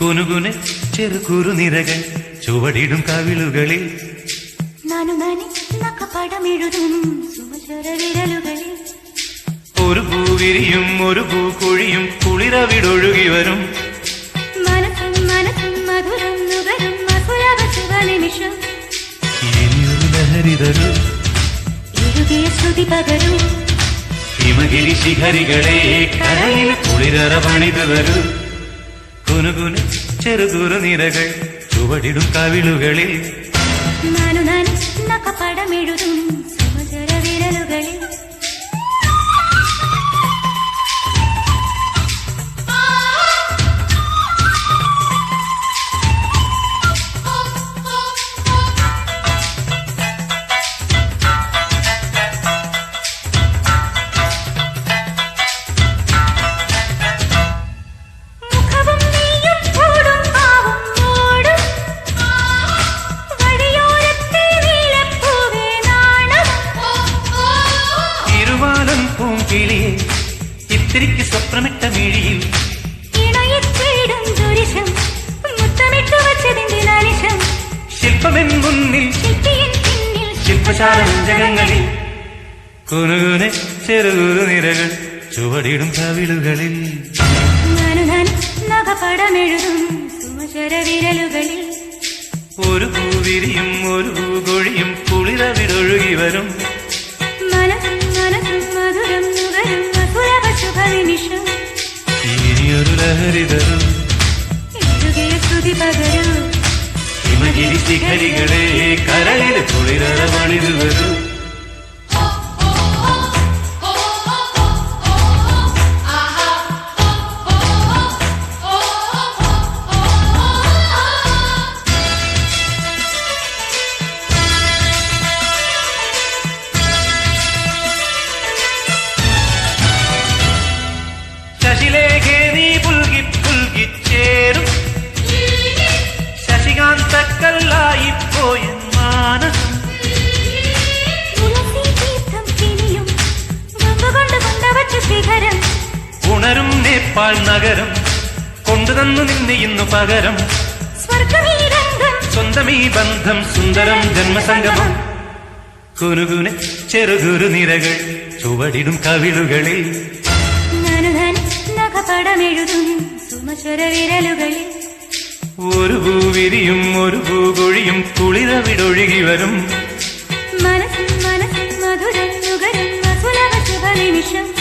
കുനുകുനെ ചെറുകുറു നിരകൾ ചുവടിടും കവിളുകളിൽ. ഒരു പൂവിരിയും ഒരു പൂക്കുഴിയും കുളിരവിടൊഴുകി വരും. മനസ്സും ഹിമഗിരി ശിഖരികളെ കരയിൽ കുളിരറ പണിതു വരും കുനുകുനു ചെറുകുറു നിരകൾ ചുവടിടും കവിളുകളിൽ. നാനു നാനു നക്കപ്പടമെഴുതും പൂങ്കിളിയെ ഇത്തിരിക്ക് സ്വപ്നമിട്ട മിഴിയിൽ പിന്നിൽ ശില്പശാല ജഗങ്ങളിൽ കുനുകുനെ ചെറുകുറു നിരകൾ ചുവടിടും കവിളുകളിൽ. നഖപടമെഴുതും വിരലുകളിൽ ഒരു പൂവിരിയും ഒരു പൂകൊഴിയും കുളിരവിടൊഴുകി വരും. മനസ്സും മനസ്സും ഇനിയൊരു ലഹരി തരും. എഴുതിയ ശ്രുതി പകരും. ഹിമഗിരി ശിഖരികളെ കരളിൽ വരൂ. നേപ്പാൾ നഗരം. കൊണ്ടുതന്നു നിന്നെ ഇന്നു പകരം. സ്വന്തമീ ബന്ധം സുന്ദരം ജന്മസംഗമം. കുനുകുനെ ചെറുകുരു നിരകൾ ചുവടിടും കവിളുകളിൽ. ഒരു പൂവിരിയും ഒരു പൂകൊഴിയും കുളിരവിടൊഴുകി വരും. മനസ്സും മനസ്സും മധുരം ശുഭനിമിഷം.